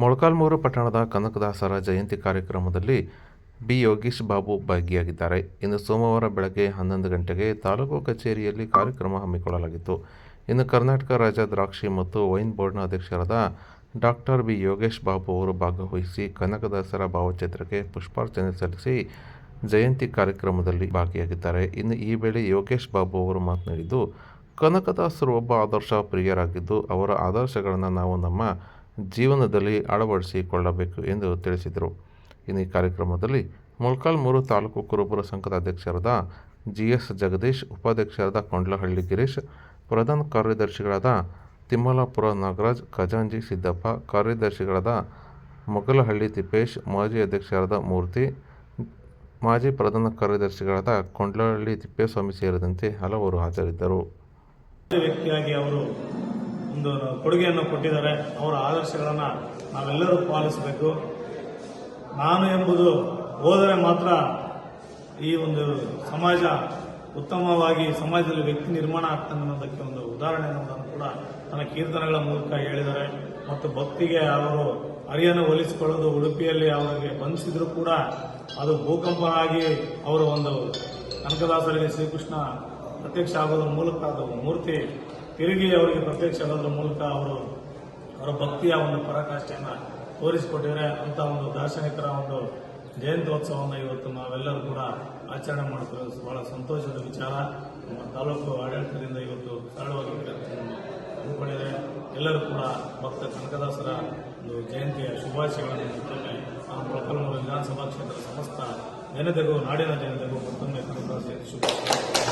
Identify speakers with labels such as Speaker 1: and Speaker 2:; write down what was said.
Speaker 1: ಮೊಳಕಾಲ್ಮೂರು ಪಟ್ಟಣದ ಕನಕದಾಸರ ಜಯಂತಿ ಕಾರ್ಯಕ್ರಮದಲ್ಲಿ ಬಿ ಯೋಗೀಶ್ ಬಾಬು ಭಾಗಿಯಾಗಿದ್ದಾರೆ. ಇನ್ನು ಸೋಮವಾರ ಬೆಳಗ್ಗೆ ಹನ್ನೊಂದು ಗಂಟೆಗೆ ತಾಲೂಕು ಕಚೇರಿಯಲ್ಲಿ ಕಾರ್ಯಕ್ರಮ ಹಮ್ಮಿಕೊಳ್ಳಲಾಗಿತ್ತು. ಇನ್ನು ಕರ್ನಾಟಕ ರಾಜ್ಯ ದ್ರಾಕ್ಷಿ ಮತ್ತು ವೈನ್ ಬೋರ್ಡ್ನ ಅಧ್ಯಕ್ಷರಾದ ಡಾಕ್ಟರ್ ಬಿ ಯೋಗೇಶ್ ಬಾಬು ಅವರು ಭಾಗವಹಿಸಿ ಕನಕದಾಸರ ಭಾವಚಿತ್ರಕ್ಕೆ ಪುಷ್ಪಾರ್ಚನೆ ಸಲ್ಲಿಸಿ ಜಯಂತಿ ಕಾರ್ಯಕ್ರಮದಲ್ಲಿ ಭಾಗಿಯಾಗಿದ್ದಾರೆ. ಇನ್ನು ಈ ವೇಳೆ ಯೋಗೇಶ್ ಬಾಬು ಅವರು ಮಾತನಾಡಿದ್ದು, ಕನಕದಾಸರು ಒಬ್ಬ ಆದರ್ಶ ಪ್ರಿಯರಾಗಿದ್ದು, ಅವರ ಆದರ್ಶಗಳನ್ನು ನಾವು ನಮ್ಮ ಜೀವನದಲ್ಲಿ ಅಳವಡಿಸಿಕೊಳ್ಳಬೇಕು ಎಂದು ತಿಳಿಸಿದರು. ಇನ್ನು ಈ ಕಾರ್ಯಕ್ರಮದಲ್ಲಿ ಮೊಳಕಾಲ್ಮೂರು ತಾಲೂಕು ಕುರುಬರ ಸಂಘದ ಅಧ್ಯಕ್ಷರಾದ ಜಿ ಎಸ್ ಜಗದೀಶ್, ಉಪಾಧ್ಯಕ್ಷರಾದ ಕೊಂಡ್ಲಹಳ್ಳಿ ಗಿರೀಶ್, ಪ್ರಧಾನ ಕಾರ್ಯದರ್ಶಿಗಳಾದ ತಿಮ್ಮಲಾಪುರ ನಾಗರಾಜ್, ಖಜಾಂಜಿ ಸಿದ್ದಪ್ಪ, ಕಾರ್ಯದರ್ಶಿಗಳಾದ ಮೊಗಲಹಳ್ಳಿ ತಿಪ್ಪೇಶ್, ಮಾಜಿ ಅಧ್ಯಕ್ಷರಾದ ಮೂರ್ತಿ, ಮಾಜಿ ಪ್ರಧಾನ ಕಾರ್ಯದರ್ಶಿಗಳಾದ ಕೊಂಡ್ಲಹಳ್ಳಿ ತಿಪ್ಪೇಸ್ವಾಮಿ ಸೇರಿದಂತೆ ಹಲವರು ಹಾಜರಿದ್ದರು.
Speaker 2: ವ್ಯಕ್ತಿಯಾಗಿ ಅವರು ಒಂದು ಕೊಡುಗೆಯನ್ನು ಕೊಟ್ಟಿದ್ದಾರೆ. ಅವರ ಆದರ್ಶಗಳನ್ನು ನಾವೆಲ್ಲರೂ ಪಾಲಿಸಬೇಕು. ನಾನು ಎಂಬುದು ಹೋದರೆ ಮಾತ್ರ ಈ ಒಂದು ಸಮಾಜ ಉತ್ತಮವಾಗಿ ಸಮಾಜದಲ್ಲಿ ವ್ಯಕ್ತಿ ನಿರ್ಮಾಣ ಆಗ್ತಾನೆ ಅನ್ನೋದಕ್ಕೆ ಒಂದು ಉದಾಹರಣೆ ಅನ್ನೋದನ್ನು ಕೂಡ ತನ್ನ ಕೀರ್ತನೆಗಳ ಮೂಲಕ ಹೇಳಿದ್ದಾರೆ. ಮತ್ತು ಭಕ್ತಿಗೆ ಅವರು ಅರಿಯನ್ನು ಹೋಲಿಸಿಕೊಳ್ಳೋದು ಉಡುಪಿಯಲ್ಲಿ ಅವರಿಗೆ ಬಂಧಿಸಿದ್ರು ಕೂಡ ಅದು ಭೂಕಂಪ ಆಗಿ ಅವರು ಒಂದು ಕನಕದಾಸರಿಗೆ ಶ್ರೀಕೃಷ್ಣ ಪ್ರತ್ಯಕ್ಷ ಆಗೋದ್ರ ಮೂಲಕ ಅದು ಮೂರ್ತಿ ತಿರುಗಿ ಅವರಿಗೆ ಪ್ರತ್ಯಕ್ಷ ಆಗೋದ್ರ ಮೂಲಕ ಅವರು ಅವರ ಭಕ್ತಿಯ ಒಂದು ಪರಾಕಾಷ್ಠೆಯನ್ನು ತೋರಿಸಿಕೊಟ್ಟಿದ್ದಾರೆ. ಅಂತ ಒಂದು ದಾರ್ಶನಿಕರ ಒಂದು ಜಯಂತ್ಯೋತ್ಸವವನ್ನು ಇವತ್ತು ನಾವೆಲ್ಲರೂ ಕೂಡ ಆಚರಣೆ ಮಾಡ್ತೀವಿ ಬಹಳ ಸಂತೋಷದ ವಿಚಾರ. ನಮ್ಮ ತಾಲೂಕು ಆಡಳಿತದಿಂದ ಇವತ್ತು ಸರಳವಾಗಿ ಹಮ್ಮಿಕೊಂಡಿದೆ ಎಲ್ಲರೂ ಕೂಡ ಭಕ್ತ ಕನಕದಾಸರ ಒಂದು ಜಯಂತಿಯ ಶುಭಾಶಯಗಳನ್ನು ಮತ್ತೊಮ್ಮೆ ನಮ್ಮ ಪ್ರಕಲ್ಮೂರು ವಿಧಾನಸಭಾ ಕ್ಷೇತ್ರದ ಸಮಸ್ತ ಜನತೆಗೂ, ನಾಡಿನ ಜನತೆಗೂ ಮತ್ತೊಮ್ಮೆ ಕನಕದಾಸ ಜಯಂತಿ ಶುಭಾಶಯ.